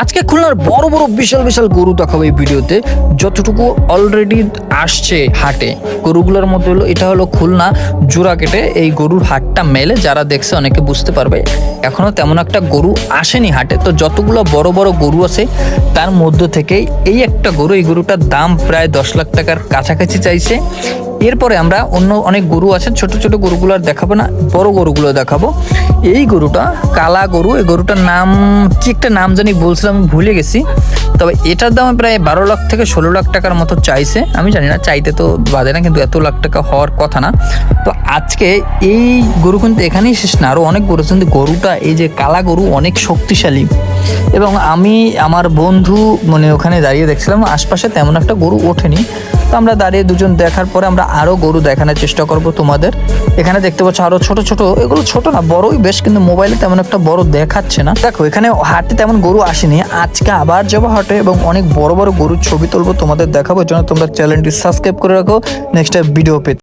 আজকে খুলনার বড় বড় বিশাল বিশাল গরু দেখাবো এই ভিডিওতে। যতটুকু অলরেডি আসছে হাটে, গরুগুলোর মধ্যে হলো, এটা হলো খুলনা জোড়া কেটে এই গরুর হাটটা মেলে। যারা দেখছে অনেকে বুঝতে পারবে, এখনও তেমন একটা গরু আসেনি হাটে। তো যতগুলো বড় বড় গরু আছে, তার মধ্য থেকে এই একটা গরু, এই গরুটার দাম প্রায় দশ লাখ টাকার কাছাকাছি চাইছে। এরপরে আমরা অন্য অনেক গরু আছে, ছোট ছোট গরুগুলো আর দেখাবো না, বড় গরুগুলো দেখাবো। এই গরুটা, কালা গরু, এই গরুটার নাম, কি একটা নাম জানি বলছিলাম ভুলে গেছি। তবে এটার দাম প্রায় বারো লাখ থেকে ষোলো লাখ টাকার মতো চাইছে। আমি জানি না, চাইতে তো বাদে না, কিন্তু এত লাখ টাকা হওয়ার কথা না। তো আজকে এই গরু কিন্তু এখানেই শেষ না। আরও অনেক গরু। কিন্তু গরুটা, এই যে কালা গরু অনেক শক্তিশালী। এবং আমি, আমার বন্ধু মানে ওখানে দাঁড়িয়ে দেখছিলাম, আশপাশে তেমন একটা গরু ওঠেনি। তো আমরা দাঁড়িয়ে দুজন দেখার পরে আমরা আরও গরু দেখানোর চেষ্টা করব তোমাদের। এখানে দেখতে পাচ্ছ আরও ছোট ছোট, এগুলো ছোট না, বড়ই বেশ, কিন্তু মোবাইলে তেমন একটা বড় দেখাচ্ছে না। দেখো, এখানে হাটে তেমন গরু আসেনি, আজকে আবার যাব হাটে এবং অনেক বড় বড় গরুর ছবি তুলবো তোমাদের দেখাবো জন্য তোমরা চ্যানেলটি সাবস্ক্রাইব করে রাখো, নেক্সট ভিডিও পেতে।